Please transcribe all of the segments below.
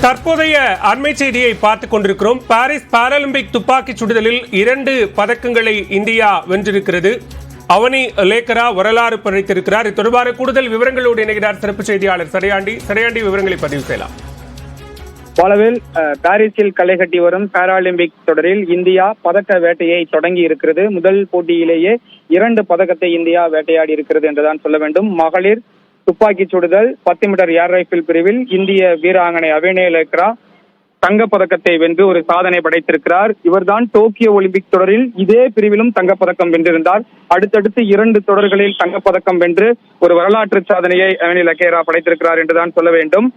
தற்போதைய அண்மை செய்தியை பார்த்துக் கொண்டிருக்கிறோம். பாரிஸ் பாராலிம்பிக் துப்பாக்கிச் சுடுதலில் இரண்டு பதக்கங்களை இந்தியா வென்றிருக்கிறது. அவனி லேக்கரா வரலாறு படைத்திருக்கிறார். இது தொடர்பான கூடுதல் விவரங்களோடு இணைகிறார் சிறப்பு செய்தியாளர் சரையாண்டி சரையாண்டி விவரங்களை பதிவு செய்யலாம். பலவில் அஹ், பாரிஸில் களை கட்டி வரும் பாராலிம்பிக் தொடரில் இந்தியா பதக்க வேட்டையை தொடங்கி இருக்கிறது. முதல் போட்டியிலேயே இரண்டு பதக்கத்தை இந்தியா வேட்டையாடி இருக்கிறது என்றுதான் சொல்ல வேண்டும். மகளிர் துப்பாக்கி சுடுதல் பத்து மீட்டர் ஏர் ரைபிள் பிரிவில் இந்திய வீராங்கனை அவேனே லேக்ரா தங்கப்பதக்கத்தை வென்று ஒரு சாதனை படைத்திருக்கிறார். இவர்தான் டோக்கியோ ஒலிம்பிக் தொடரில் இதே பிரிவிலும் தங்கப்பதக்கம் வென்றிருந்தார். அடுத்தடுத்து இரண்டு தொடர்களில் தங்கப்பதக்கம் வென்று ஒரு வரலாற்று சாதனையை அவேனி லக்கேரா படைத்திருக்கிறார் என்றுதான் சொல்ல வேண்டும்.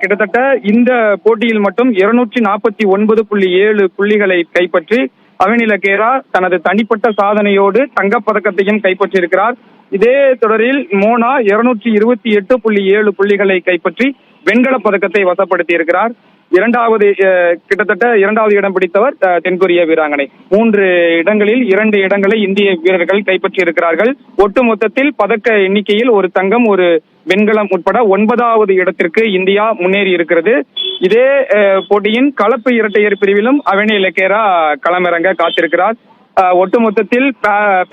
கிட்டத்தட்ட இந்த போட்டியில் மட்டும் இருநூற்றி நாற்பத்தி ஒன்பது புள்ளி ஏழு புள்ளிகளை கைப்பற்றி அவனி லக்கேரா தனது தனிப்பட்ட சாதனையோடு தங்கப்பதக்கத்தையும் கைப்பற்றியிருக்கிறார். இதே தொடரில் மோனா இருநூற்றி இருபத்தி எட்டு புள்ளி ஏழு புள்ளிகளை கைப்பற்றி வெண்கலப் பதக்கத்தை வசப்படுத்தி இருக்கிறார் இரண்டாவது அஹ், கிட்டத்தட்ட இரண்டாவது இடம் பிடித்தவர் தென்கொரிய வீராங்கனை. மூன்று இடங்களில் இரண்டு இடங்களை இந்திய வீரர்கள் கைப்பற்றி இருக்கிறார்கள் ஒட்டுமொத்தத்தில் பதக்க எண்ணிக்கையில் ஒரு தங்கம் ஒரு வெண்கலம் உட்பட ஒன்பதாவது இடத்திற்கு இந்தியா முன்னேறி இருக்கிறது. இதே போட்டியின் கலப்பு இரட்டையர் பிரிவிலும் அவனி லக்கேரா களமிறங்க காத்திருக்கிறார். ஒட்டுமொத்தத்தில்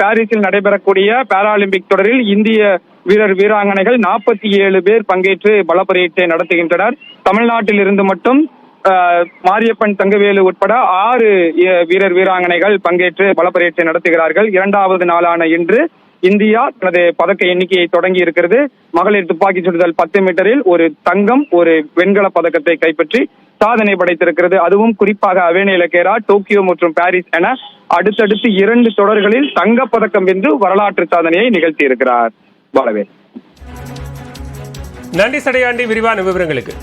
பாரிஸில் நடைபெறக்கூடிய பாராலிம்பிக் தொடரில் இந்திய வீரர் வீராங்கனைகள் நாற்பத்தி ஏழு பேர் பங்கேற்று பலப்பரீட்சை நடத்துகின்றனர். தமிழ்நாட்டில் இருந்து மட்டும் மாரியப்பன் தங்கவேலு உட்பட ஆறு வீரர் வீராங்கனைகள் பங்கேற்று பலப்பரீட்சை நடத்துகிறார்கள். இரண்டாவது நாளான இன்று இந்தியா தனது பதக்க எண்ணிக்கையை தொடங்கி இருக்கிறது. மகளிர் துப்பாக்கி சுடுதல் பத்து மீட்டரில் ஒரு தங்கம் ஒரு வெண்கல பதக்கத்தை கைப்பற்றி சாதனை படைத்திருக்கிறது. அதுவும் குறிப்பாக அவேனி இலக்கேரா டோக்கியோ மற்றும் பாரிஸ் என அடுத்தடுத்து இரண்டு தொடர்களில் தங்கப்பதக்கம் வென்று வரலாற்று சாதனையை நிகழ்த்தியிருக்கிறார். பாலவே நன்றி சடையாண்டி விரிவான விவரங்களுக்கு.